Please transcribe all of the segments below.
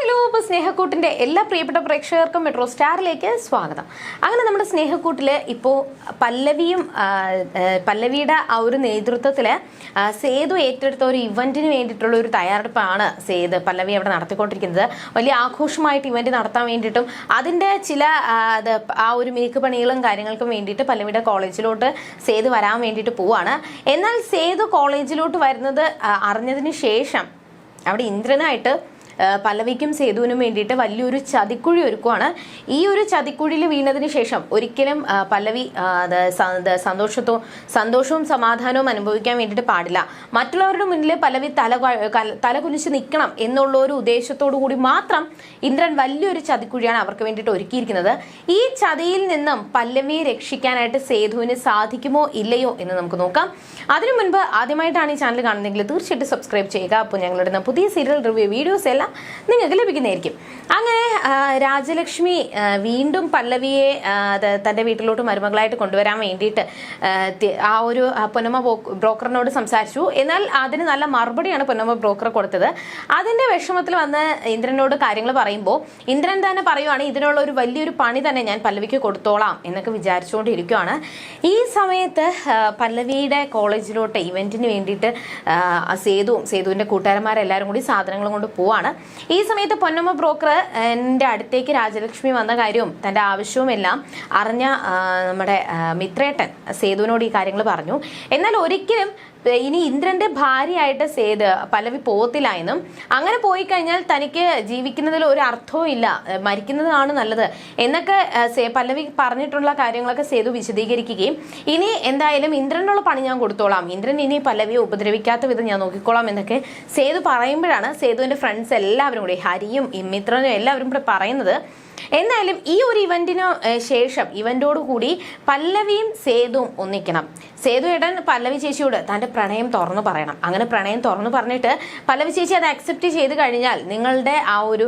Hello അപ്പോൾ സ്നേഹക്കൂട്ടിന്റെ എല്ലാ പ്രിയപ്പെട്ട പ്രേക്ഷകർക്കും മെട്രോ സ്റ്റാറിലേക്ക് സ്വാഗതം. അങ്ങനെ നമ്മുടെ സ്നേഹക്കൂട്ടിൽ ഇപ്പോൾ പല്ലവിയും പല്ലവിയുടെ ആ ഒരു നേതൃത്വത്തിൽ സേതു ഏറ്റെടുത്ത ഒരു ഇവന്റിന് വേണ്ടിയിട്ടുള്ള ഒരു തയ്യാറെടുപ്പാണ് സേത് പല്ലവി അവിടെ നടത്തിക്കൊണ്ടിരിക്കുന്നത്. വലിയ ആഘോഷമായിട്ട് ഇവന്റ് നടത്താൻ വേണ്ടിയിട്ടും അതിന്റെ ചില ആ, ഒരു മേക്ക് പണികളും കാര്യങ്ങൾക്കും വേണ്ടിയിട്ട് പല്ലവിയുടെ കോളേജിലോട്ട് സേതു വരാൻ വേണ്ടിയിട്ട് പോവാണ്. എന്നാൽ സേതു കോളേജിലോട്ട് വരുന്നത് അറിഞ്ഞതിന് ശേഷം അവിടെ ഇന്ദ്രനായിട്ട് പല്ലവിക്കും സേതുവിനും വേണ്ടിയിട്ട് വലിയൊരു ചതിക്കുഴി ഒരുക്കുവാണ്. ഈ ഒരു ചതിക്കുഴിയിൽ വീണതിന് ശേഷം ഒരിക്കലും പല്ലവി സന്തോഷത്തോ സന്തോഷവും സമാധാനവും അനുഭവിക്കാൻ വേണ്ടിയിട്ട് പാടില്ല. മറ്റുള്ളവരുടെ മുന്നിൽ പല്ലവി തല തല കുനിച്ച് നിൽക്കണം എന്നുള്ള ഒരു ഉദ്ദേശത്തോടു കൂടി മാത്രം ഇന്ദ്രൻ വലിയൊരു ചതിക്കുഴിയാണ് അവർക്ക് വേണ്ടിയിട്ട് ഒരുക്കിയിരിക്കുന്നത്. ഈ ചതിയിൽ നിന്നും പല്ലവിയെ രക്ഷിക്കാനായിട്ട് സേതുവിന് സാധിക്കുമോ ഇല്ലയോ എന്ന് നമുക്ക് നോക്കാം. അതിനു മുൻപ് ആദ്യമായിട്ടാണ് ഈ ചാനൽ കാണുന്നതെങ്കിൽ തീർച്ചയായിട്ടും സബ്സ്ക്രൈബ് ചെയ്യുക. അപ്പോൾ ഞങ്ങളിടുന്ന പുതിയ സീരിയൽ റിവ്യൂ വീഡിയോസ് എല്ലാം നിങ്ങൾക്ക് ലഭിക്കുന്നതായിരിക്കും. അങ്ങനെ രാജലക്ഷ്മി വീണ്ടും പല്ലവിയെ തന്റെ വീട്ടിലോട്ട് മരുമകളായിട്ട് കൊണ്ടുവരാൻ വേണ്ടിയിട്ട് ആ, ഒരു പൊന്നമ്മ ബ്രോക്കറിനോട് സംസാരിച്ചു. എന്നാൽ അതിന് നല്ല മറുപടിയാണ് പൊന്നമ്മ ബ്രോക്കർ കൊടുത്തത്. അതിന്റെ വിഷമത്തിൽ വന്ന് ഇന്ദ്രനോട് കാര്യങ്ങൾ പറയുമ്പോൾ ഇന്ദ്രൻ തന്നെ പറയുവാണ് ഇതിനുള്ള ഒരു വലിയൊരു പണി തന്നെ ഞാൻ പല്ലവിക്ക് കൊടുത്തോളാം എന്നൊക്കെ വിചാരിച്ചുകൊണ്ടിരിക്കുകയാണ് ഈ സമയത്ത് പല്ലവിയുടെ കോളേജിലോട്ട് ഇവന്റിന് വേണ്ടിയിട്ട് സേതുവും സേതുവിന്റെ കൂട്ടുകാരന്മാരെല്ലാവരും കൂടി സാധനങ്ങളും കൊണ്ട് പോവാണ്. ഈ സമയത്ത് പൊന്നമ്മ ബ്രോക്കർ എന്റെ അടുത്തേക്ക് രാജലക്ഷ്മി വന്ന കാര്യവും തന്റെ ആവശ്യവും എല്ലാം അറിഞ്ഞ നമ്മുടെ മിത്രേട്ടൻ സേതുവിനോട് ഈ കാര്യങ്ങൾ പറഞ്ഞു. എന്നാൽ ഒരിക്കലും ഇനി ഇന്ദ്രന്റെ ഭാര്യയായിട്ട് സേത് പലവി പോകത്തിലായെന്നും അങ്ങനെ പോയി കഴിഞ്ഞാൽ തനിക്ക് ജീവിക്കുന്നതിൽ ഒരു അർത്ഥവും ഇല്ല. മരിക്കുന്നതാണ് നല്ലത്. എന്നൊക്കെ പല്ലവി പറഞ്ഞിട്ടുള്ള കാര്യങ്ങളൊക്കെ സേതു വിശദീകരിക്കുകയും ഇനി എന്തായാലും ഇന്ദ്രനുള്ള പണി ഞാൻ കൊടുത്തോളാം. ഇന്ദ്രൻ ഇനി പല്ലവിയെ ഉപദ്രവിക്കാത്ത വിധം ഞാൻ നോക്കിക്കോളാം എന്നൊക്കെ സേതു പറയുമ്പോഴാണ് സേതുവിന്റെ ഫ്രണ്ട്സ് എല്ലാവരും കൂടി ഹരിയും ഇമിത്രനും എല്ലാവരും കൂടെ പറയുന്നത്. എന്തായാലും ഈ ഒരു ഇവന്റിന് ശേഷം ഇവന്റോട് കൂടി പല്ലവിയും സേതുവും ഒന്നിക്കണം. സേതു ഏട്ടൻ പല്ലവി ചേച്ചിയോട് തന്റെ പ്രണയം തുറന്നു പറയണം. അങ്ങനെ പ്രണയം തുറന്നു പറഞ്ഞിട്ട് പല്ലവി ചേച്ചി അത് അക്സെപ്റ്റ് ചെയ്ത് കഴിഞ്ഞാൽ നിങ്ങളുടെ ആ ഒരു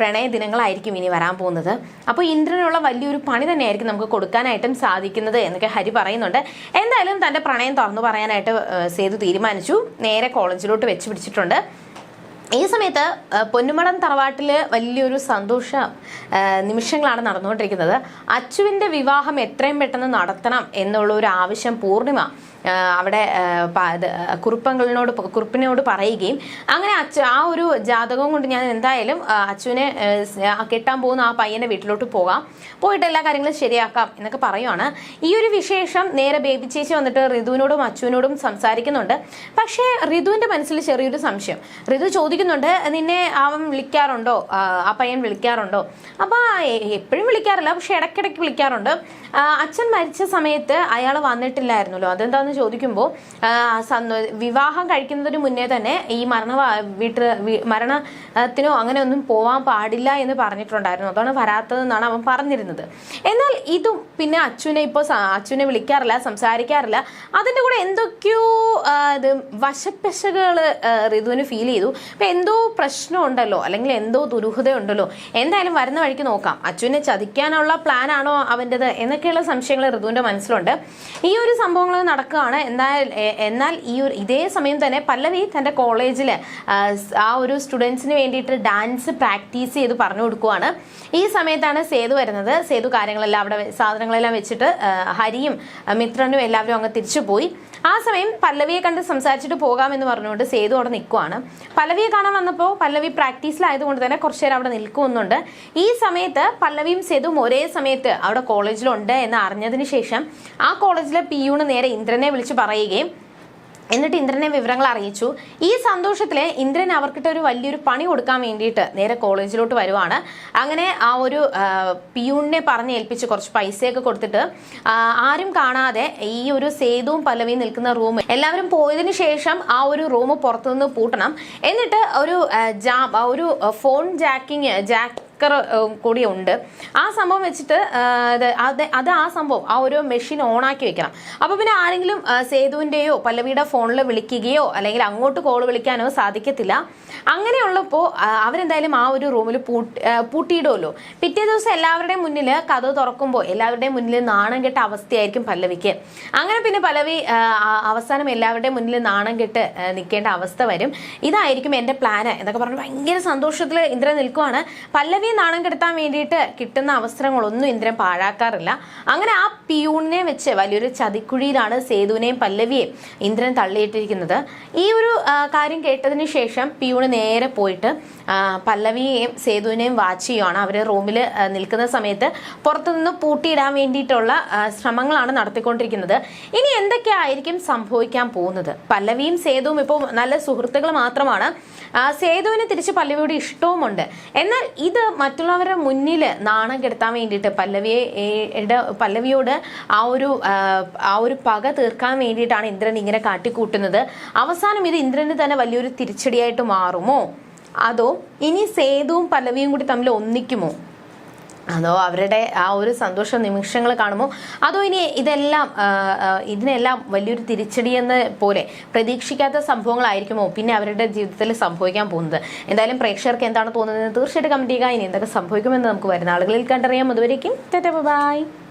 പ്രണയ ദിനങ്ങളായിരിക്കും ഇനി വരാൻ പോകുന്നത്. അപ്പോൾ ഇന്ദ്രനുള്ള വലിയൊരു പണി തന്നെയായിരിക്കും നമുക്ക് കൊടുക്കാനായിട്ടും സാധിക്കുന്നത് എന്നൊക്കെ ഹരി പറയുന്നുണ്ട്. എന്തായാലും തന്റെ പ്രണയം തുറന്നു പറയാനായിട്ട് സേതു തീരുമാനിച്ചു. നേരെ കോളേജിലോട്ട് വെച്ച് പിടിച്ചിട്ടുണ്ട്. ഈ സമയത്ത് പൊന്നുമടം തറവാട്ടിൽ വലിയൊരു സന്തോഷ നിമിഷങ്ങളാണ് നടന്നുകൊണ്ടിരിക്കുന്നത്. അച്ചുവിന്റെ വിവാഹം എത്രയും പെട്ടെന്ന് നടത്തണം എന്നുള്ള ഒരു ആവശ്യം പൂർണിമ അവിടെ കുറുപ്പങ്ങളിനോട് കുറുപ്പിനോട് പറയുകയും അങ്ങനെ അച്ചു ആ ഒരു ജാതകം കൊണ്ട് ഞാൻ എന്തായാലും അച്ചുവിനെ കെട്ടാൻ പോകുന്ന ആ പയ്യന്റെ വീട്ടിലോട്ട് പോകാം. പോയിട്ട് എല്ലാ കാര്യങ്ങളും ശരിയാക്കാം എന്നൊക്കെ പറയുവാണ്. ഈ ഒരു വിശേഷം നേരെ ബേബി ചേച്ചി വന്നിട്ട് ഋതുവിനോടും അച്ചുവിനോടും സംസാരിക്കുന്നുണ്ട്. പക്ഷേ ഋതുവിന്റെ മനസ്സിൽ ചെറിയൊരു സംശയം. ഋതു ചോദിക്കുന്നുണ്ട് നിന്നെ അവൻ വിളിക്കാറുണ്ടോ? ആ, ആ പയ്യൻ വിളിക്കാറുണ്ടോ? അപ്പോൾ എപ്പോഴും വിളിക്കാറില്ല പക്ഷെ ഇടയ്ക്കിടയ്ക്ക് വിളിക്കാറുണ്ട്. അച്ഛൻ മരിച്ച സമയത്ത് അയാൾ വന്നിട്ടില്ലായിരുന്നല്ലോ. അതെന്താന്ന് ചോദിക്കുമ്പോൾ വിവാഹം കഴിക്കുന്നതിന് മുന്നേ തന്നെ ഈ മരണ വീട്ട് മരണത്തിനോ അങ്ങനെ ഒന്നും പോവാൻ പാടില്ല എന്ന് പറഞ്ഞിട്ടുണ്ടായിരുന്നു. അതാണ് വരാത്തതെന്നാണ് അവൻ പറഞ്ഞിരുന്നത്. എന്നാൽ ഇതും പിന്നെ അച്ഛനെ ഇപ്പോൾ അച്ഛനെ വിളിക്കാറില്ല സംസാരിക്കാറില്ല. അതിന്റെ കൂടെ എന്തൊക്കെയോ ഇത് വശപ്പശകൾ ഋതുവിന് ഫീൽ ചെയ്തു. അപ്പം എന്തോ പ്രശ്നമുണ്ടല്ലോ അല്ലെങ്കിൽ എന്തോ ദുരൂഹത ഉണ്ടല്ലോ എന്തായാലും വരുന്ന വഴിക്ക് നോക്കാം. അച്ഛനെ ചതിക്കാനുള്ള പ്ലാനാണോ അവന്റെത് എന്നൊക്കെയുള്ള സംശയങ്ങൾ ഋതുവിന്റെ മനസ്സിലുണ്ട്. ഈ ഒരു സംഭവങ്ങൾ നടക്കുകയാണ് എന്നാൽ എന്നാൽ ഈ ഒരു ഇതേ സമയം തന്നെ പല്ലവി തന്റെ കോളേജിൽ ആ ഒരു സ്റ്റുഡൻസിന് വേണ്ടിയിട്ട് ഡാൻസ് പ്രാക്ടീസ് ചെയ്ത് പറഞ്ഞു കൊടുക്കുവാണ്. ഈ സമയത്താണ് സേതു വരുന്നത്. സേതു കാര്യങ്ങളെല്ലാം അവിടെ സാധനങ്ങളെല്ലാം വെച്ചിട്ട് ഹരിയും മിത്രനും എല്ലാവരും അങ്ങ് തിരിച്ചു പോയി. ആ സമയം പല്ലവിയെ കണ്ട് സംസാരിച്ചിട്ട് പോകാമെന്ന് പറഞ്ഞുകൊണ്ട് സേതു അവിടെ നിൽക്കുവാണ്. പല്ലവിയെ കാണാൻ വന്നപ്പോൾ പല്ലവി പ്രാക്ടീസിലായതുകൊണ്ട് തന്നെ കുറച്ചു നേരം അവിടെ നിൽക്കുന്നുണ്ട് ഈ സമയത്ത് പല്ലവിയും സേതുവും ഒരേ സമയത്ത് അവിടെ കോളേജിലുണ്ട് എന്ന് അറിഞ്ഞതിന് ശേഷം ആ കോളേജിലെ പിയൂണ് നേരെ ഇന്ദ്രനെ വിളിച്ച് പറയുകയും എന്നിട്ട് ഇന്ദ്രനെ വിവരങ്ങൾ അറിയിച്ചു. ഈ സന്തോഷത്തിൽ ഇന്ദ്രൻ അവർക്കിട്ട് ഒരു വലിയൊരു പണി കൊടുക്കാൻ വേണ്ടിയിട്ട് നേരെ കോളേജിലോട്ട് വരുവാണ്. അങ്ങനെ ആ ഒരു പിയൂണിനെ പറഞ്ഞ് ഏൽപ്പിച്ച് കുറച്ച് പൈസയൊക്കെ കൊടുത്തിട്ട് ആരും കാണാതെ ഈ ഒരു സേതുവും പല്ലവിയും നിൽക്കുന്ന റൂം എല്ലാവരും പോയതിന് ശേഷം ആ ഒരു റൂം പുറത്തുനിന്ന് പൂട്ടണം. എന്നിട്ട് ഒരു ജാ ഒരു ഫോൺ ജാക്കിങ് ജാക്ക് ഹാക്കർ കൂടി ഉണ്ട്. ആ സംഭവം വെച്ചിട്ട് അത് അത് ആ സംഭവം ആ ഒരു മെഷീൻ ഓൺ ആക്കി വെക്കണം. അപ്പോൾ പിന്നെ ആരെങ്കിലും സേതുവിന്റെയോ പല്ലവിയുടെ ഫോണിൽ വിളിക്കുകയോ അല്ലെങ്കിൽ അങ്ങോട്ട് കോൾ വിളിക്കാനോ സാധിക്കത്തില്ല. അങ്ങനെയുള്ളപ്പോൾ അവരെന്തായാലും ആ ഒരു റൂമിൽ പൂട്ടിയിടുമല്ലോ പിറ്റേ ദിവസം എല്ലാവരുടെയും മുന്നിൽ കഥ തുറക്കുമ്പോൾ എല്ലാവരുടെയും മുന്നിൽ നാണം കെട്ട അവസ്ഥയായിരിക്കും പല്ലവിക്ക്. അങ്ങനെ പിന്നെ പല്ലവി അവസാനം എല്ലാവരുടെയും മുന്നിൽ നാണം കെട്ട് നിൽക്കേണ്ട അവസ്ഥ വരും. ഇതായിരിക്കും എന്റെ പ്ലാന് എന്നൊക്കെ പറഞ്ഞു ഭയങ്കര സന്തോഷത്തിൽ ഇന്ദ്ര നിൽക്കുവാണ്. പല്ലവിയെ നാണം കെടുത്താൻ വേണ്ടിയിട്ട് കിട്ടുന്ന അവസരങ്ങളൊന്നും ഇന്ദ്രൻ പാഴാക്കാറില്ല. അങ്ങനെ ആ പിയൂണിനെ വെച്ച് വലിയൊരു ചതിക്കുഴിയിലാണ് സേതുവിനെയും പല്ലവിയെയും ഇന്ദ്രൻ തള്ളിയിട്ടിരിക്കുന്നത്. ഈ ഒരു കാര്യം കേട്ടതിന് ശേഷം പിയൂണ് നേരെ പോയിട്ട് പല്ലവിയെയും സേതുവിനെയും വാച്ച് ചെയ്യുവാണ്. അവർ റൂമിൽ നിൽക്കുന്ന സമയത്ത് പുറത്തുനിന്ന് പൂട്ടിയിടാൻ വേണ്ടിയിട്ടുള്ള ശ്രമങ്ങളാണ് നടത്തിക്കൊണ്ടിരിക്കുന്നത്. ഇനി എന്തൊക്കെയായിരിക്കും സംഭവിക്കാൻ പോകുന്നത്? പല്ലവിയും സേതുവും ഇപ്പോൾ നല്ല സുഹൃത്തുക്കൾ മാത്രമാണ്. സേതുവിനെ തിരിച്ച് പല്ലവിയുടെ ഇഷ്ടവുമുണ്ട്. എന്നാൽ ഇത് മറ്റുള്ളവരുടെ മുന്നിൽ നാണം കെടുത്താൻ വേണ്ടിയിട്ട് പല്ലവിയെ പല്ലവിയോട് ആ ഒരു ആ, ഒരു പക തീർക്കാൻ വേണ്ടിയിട്ടാണ് ഇന്ദ്രൻ ഇങ്ങനെ കാട്ടിക്കൂട്ടുന്നത്. അവസാനം ഇത് ഇന്ദ്രന് തന്നെ വലിയൊരു തിരിച്ചടിയായിട്ട് മാറുമോ? അതോ ഇനി സേതുവും പല്ലവിയും കൂടി തമ്മിൽ ഒന്നിക്കുമോ? അതോ അവരുടെ ആ ഒരു സന്തോഷ നിമിഷങ്ങൾ കാണുമോ അതോ ഇനി ഇതെല്ലാം ഇതിനെല്ലാം വലിയൊരു തിരിച്ചടിയെന്ന് പോലെ പ്രതീക്ഷിക്കാത്ത സംഭവങ്ങളായിരിക്കുമോ? പിന്നെ അവരുടെ ജീവിതത്തിൽ സംഭവിക്കാൻ പോകുന്നത്. എന്തായാലും പ്രേക്ഷകർക്ക് എന്താണ് തോന്നുന്നത്? തീർച്ചയായിട്ടും കമന്റ് ചെയ്യുക. ഇനി എന്തൊക്കെ സംഭവിക്കുമെന്ന് നമുക്ക് വരുന്ന ആളുകളിൽ കണ്ടറിയാം. അതുവരേക്കും ബൈ.